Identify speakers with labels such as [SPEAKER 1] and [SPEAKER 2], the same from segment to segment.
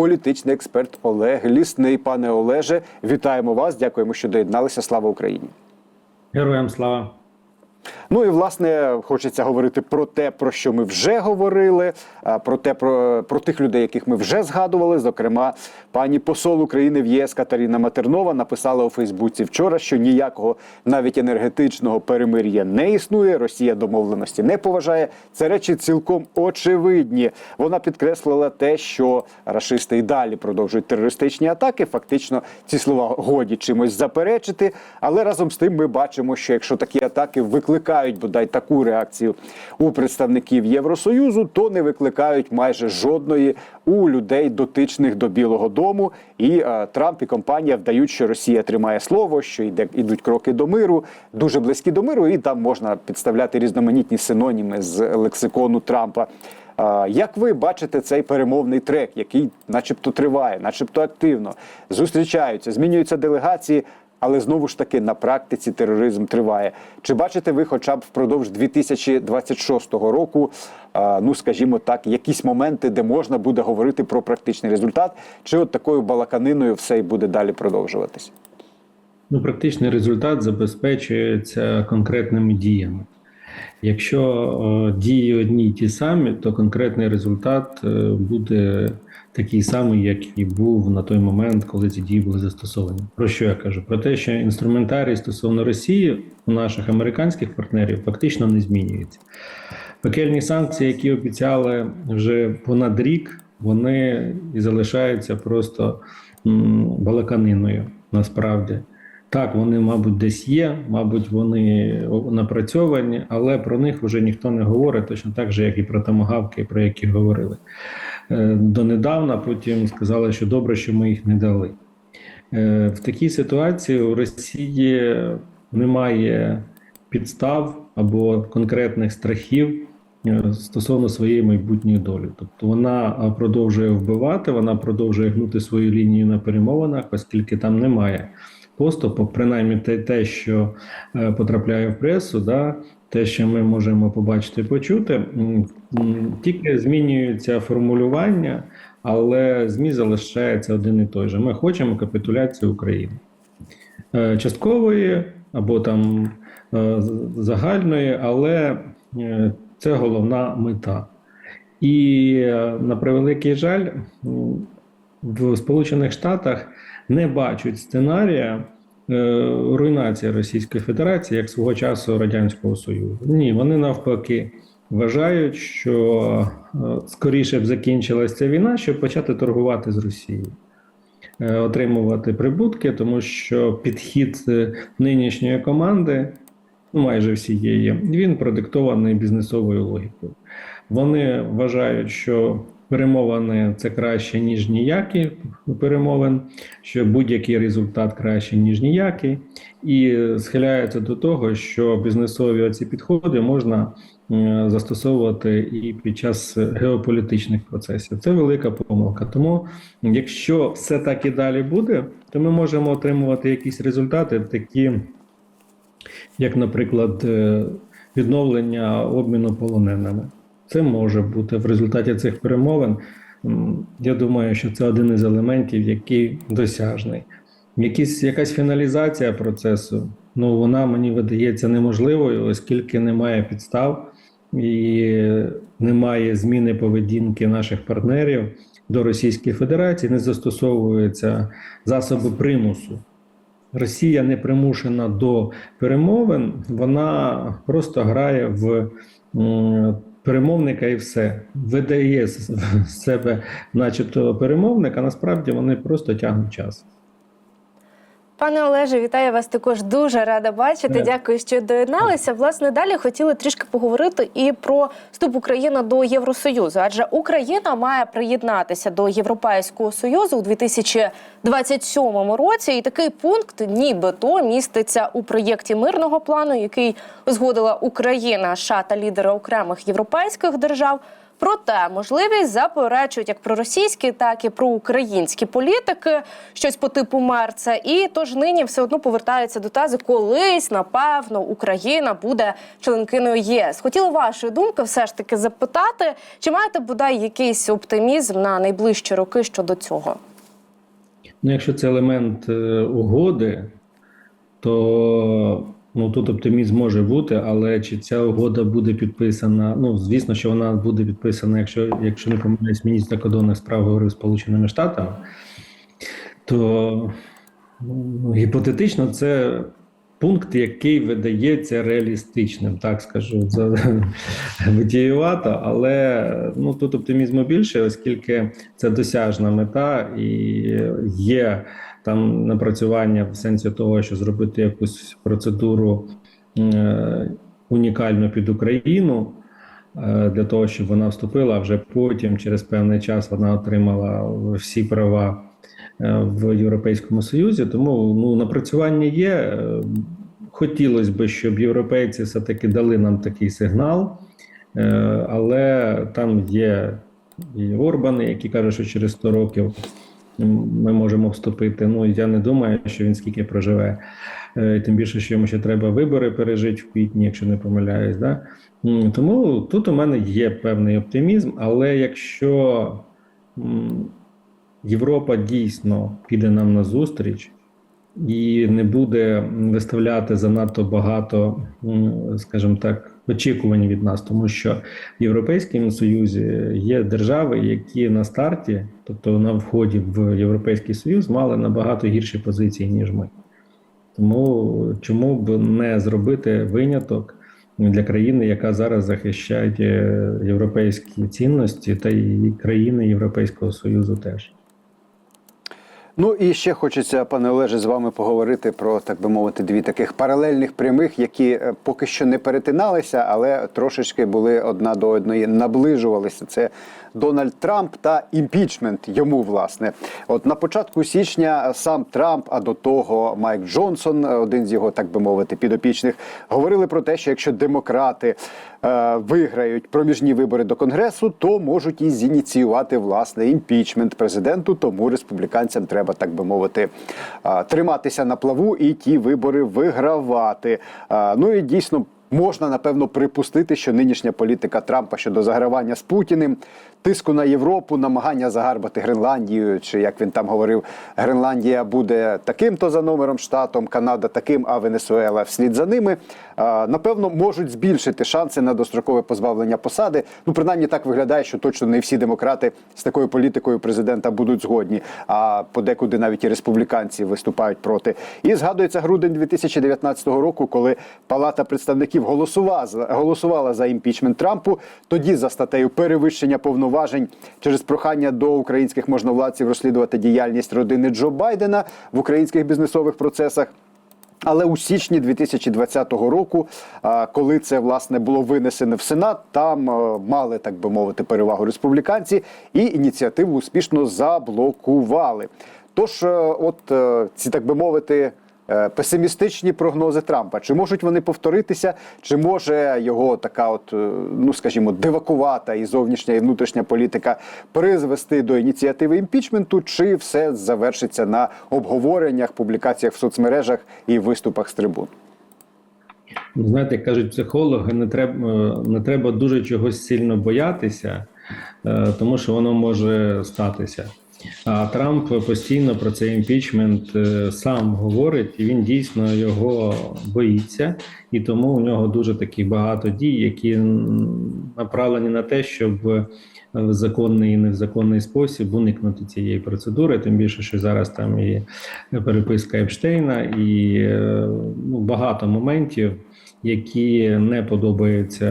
[SPEAKER 1] політичний експерт Олег Лісний. Пане Олеже, вітаємо вас. Дякуємо, що доєдналися. Слава Україні.
[SPEAKER 2] Героям слава.
[SPEAKER 1] Ну і власне хочеться говорити про те, про що ми вже говорили, про те, про, про тих людей, яких ми вже згадували. Зокрема, пані посол України в ЄС Катерина Матернова написала у Фейсбуці вчора, що ніякого навіть енергетичного перемир'я не існує. Росія домовленості не поважає. Це речі цілком очевидні. Вона підкреслила те, що рашисти і далі продовжують терористичні атаки. Фактично, ці слова годі чимось заперечити. Але разом з тим ми бачимо, що якщо такі атаки викликають бодай таку реакцію у представників Євросоюзу, то не викликають майже жодної у людей дотичних до Білого Дому. І е, Трамп і компанія вдають, що Росія тримає слово, що йде ідуть кроки до миру, дуже близькі до миру, і там можна підставляти різноманітні синоніми з лексикону Трампа. Як ви бачите цей перемовний трек, який, начебто, триває, начебто активно зустрічаються, змінюються делегації, але знову ж таки на практиці тероризм триває. Чи бачите ви, хоча б впродовж 2026 року, ну скажімо так, якісь моменти, де можна буде говорити про практичний результат, чи от такою балаканиною все й буде далі продовжуватись?
[SPEAKER 2] Ну, практичний результат забезпечується конкретними діями. Якщо е, дії одні й ті самі, то конкретний результат е, буде такий самий, як і був на той момент, коли ці дії були застосовані. Про що я кажу? Про те, що інструментарій стосовно Росії у наших американських партнерів фактично не змінюється. Пекельні санкції, які обіцяли вже понад рік, вони і залишаються просто балаканиною насправді. Так, вони, мабуть, десь є, мабуть, вони напрацьовані, але про них вже ніхто не говорить, точно так же, як і про томагавки, про які говорили. Е, Донедавна потім сказали, що добре, що ми їх не дали. Е, В такій ситуації у Росії немає підстав або конкретних страхів е, стосовно своєї майбутньої долі. Тобто вона продовжує вбивати, вона продовжує гнути свою лінію на перемовинах, оскільки там немає поступу, принаймні те, те що е, потрапляє в пресу, да, те, що ми можемо побачити і почути, тільки змінюється формулювання, але ЗМІ залишається один і той же. Ми хочемо капітуляцію України. Е, Часткової або там е, загальної, але це головна мета. І на превеликий жаль, в Сполучених Штатах не бачать сценарія е, руйнації Російської Федерації як свого часу Радянського Союзу. Ні, вони навпаки вважають, що е, скоріше б закінчилася ця війна, щоб почати торгувати з Росією. е, Отримувати прибутки, тому що підхід нинішньої команди, ну майже всієї, він продиктований бізнесовою логікою. Вони вважають, що перемовини це краще, ніж ніякі перемовин, що будь-який результат краще, ніж ніякий, і схиляються до того, що бізнесові оці підходи можна е, застосовувати і під час геополітичних процесів. Це велика помилка. Тому, якщо все так і далі буде, то ми можемо отримувати якісь результати, такі, як, наприклад, е, відновлення обміну полоненими. Це може бути в результаті цих перемовин. Я думаю, що це один із елементів, який досяжний. Якісь, якась фіналізація процесу, ну вона мені видається неможливою, оскільки немає підстав і немає зміни поведінки наших партнерів до Російської Федерації, не застосовуються засоби примусу. Росія не примушена до перемовин, вона просто грає в перемовника і все. Видає себе, начебто, перемовник, а насправді вони просто тягнуть час.
[SPEAKER 3] Пане Олеже, вітаю вас також дуже рада бачити.
[SPEAKER 2] Так.
[SPEAKER 3] Дякую, що доєдналися. Власне, далі хотіли трішки поговорити і про вступ України до Євросоюзу, адже Україна має приєднатися до Європейського союзу у 2027 році. І такий пункт, нібито, міститься у проєкті мирного плану, який узгодила Україна, США та лідери окремих європейських держав. Проте можливість заперечують як проросійські, так і проукраїнські політики, щось по типу Мерца. І тож нині все одно повертаються до тези, колись напевно Україна буде членкиною ЄС. Хотіла вашої думки все ж таки запитати, чи маєте бодай якийсь оптимізм на найближчі роки щодо цього?
[SPEAKER 2] Ну, якщо це елемент е, угоди, то ну, тут оптимізм може бути, але чи ця угода буде підписана? Ну, звісно, що вона буде підписана, якщо, якщо не помиляюсь, міністр закордонних справ говорив Сполученими Штатами, то ну, гіпотетично це пункт, який видається реалістичним, так скажу, витіювато, але ну, тут оптимізму більше, оскільки це досяжна мета і є там напрацювання в сенсі того, що зробити якусь процедуру е, унікальну під Україну. е, Для того щоб вона вступила, а вже потім, через певний час, вона отримала всі права е, в Європейському Союзі. Тому ну напрацювання є. Е, Хотілося б, щоб європейці все-таки дали нам такий сигнал, е, але там є і Орбани, які кажуть, що через 100 років ми можемо вступити. Ну я не думаю, що він скільки проживе. Е, Тим більше, що йому ще треба вибори пережити в квітні, якщо не помиляюсь. Да? Тому тут у мене є певний оптимізм, але якщо Європа дійсно піде нам на зустріч і не буде виставляти занадто багато, скажімо так, очікувань від нас, тому що в Європейському Союзі є держави, які на старті, тобто на вході в Європейський Союз, мали набагато гірші позиції, ніж ми. Тому чому б не зробити виняток для країни, яка зараз захищає європейські цінності, та й країни Європейського Союзу теж.
[SPEAKER 1] Ну і ще хочеться, пане Олеже, з вами поговорити про, так би мовити, дві таких паралельних прямих, які е, поки що не перетиналися, але трошечки були одна до одної наближувалися. Це Дональд Трамп та імпічмент йому, власне. От на початку січня сам Трамп, а до того Майк Джонсон, один з його, так би мовити, підопічних, говорили про те, що якщо демократи е, виграють проміжні вибори до конгресу, то можуть і зініціювати власне імпічмент президенту. Тому республіканцям треба, так би мовити, е, триматися на плаву і ті вибори вигравати. Е, ну і дійсно. Можна напевно припустити, що нинішня політика Трампа щодо загравання з Путіним, тиску на Європу, намагання загарбати Гренландію, чи як він там говорив, Гренландія буде таким-то за номером штатом, Канада таким, а Венесуела вслід за ними. Напевно, можуть збільшити шанси на дострокове позбавлення посади. Ну, принаймні так виглядає, що точно не всі демократи з такою політикою президента будуть згодні. А подекуди навіть і республіканці виступають проти. І згадується грудень 2019 року, коли Палата представників голосувала за голосувала за імпічмент Трампу. Тоді за статтею перевищення повноважень через прохання до українських можновладців розслідувати діяльність родини Джо Байдена в українських бізнесових процесах. Але у січні 2020 року, коли це власне було винесено в Сенат, там мали так би мовити перевагу республіканці, і ініціативу успішно заблокували. Тож, е, от е, ці так би мовити. Е, Песимістичні прогнози Трампа. Чи можуть вони повторитися, чи може його така, от, е, ну скажімо, дивакувата і зовнішня і внутрішня політика призвести до ініціативи імпічменту, чи все завершиться на обговореннях, публікаціях в соцмережах і виступах з трибун?
[SPEAKER 2] Ну, Знаєте, кажуть психологи, не треба, е, не треба дуже чогось сильно боятися, тому що воно може статися. А Трамп постійно про цей імпічмент е, сам говорить, і він дійсно його боїться, і тому у нього дуже такі багато дій, які направлені на те, щоб в законний і незаконний спосіб уникнути цієї процедури. Тим більше, що зараз там і переписка Епштейна, і е, ну, багато моментів, які не подобаються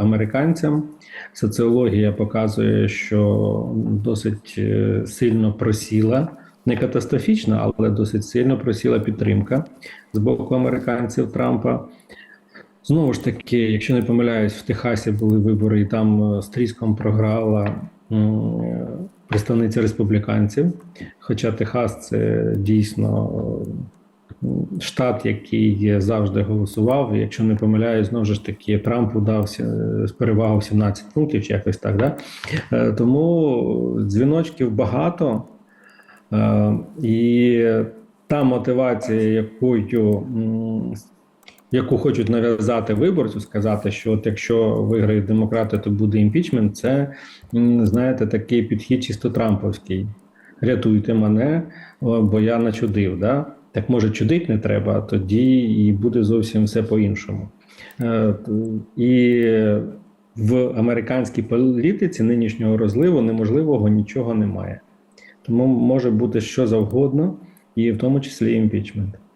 [SPEAKER 2] американцям. Соціологія показує, що досить е, сильно просіла, не катастрофічно, але досить сильно просіла підтримка з боку американців Трампа. Знову ж таки, якщо не помиляюсь, в Техасі були вибори, і там е, з тріском програла е, представниця республіканців. Хоча Техас це дійсно штат, який завжди голосував. Якщо не помиляюсь, знову ж таки Трамп удався е, з перевагою 17 пунктів, чи якось так. Да? Е, Тому дзвіночків багато. Е, І та мотивація, якою, яку хочуть нав'язати виборцю, сказати, що от якщо виграють демократи, то буде імпічмент, це знаєте такий підхід чисто трамповський. Рятуйте мене, бо я начудив. Да? Так може чудить не треба, тоді і буде зовсім все по-іншому. Е, І в американській політиці нинішнього розливу неможливого нічого немає. Тому може бути що завгодно, і в тому числі імпічмент.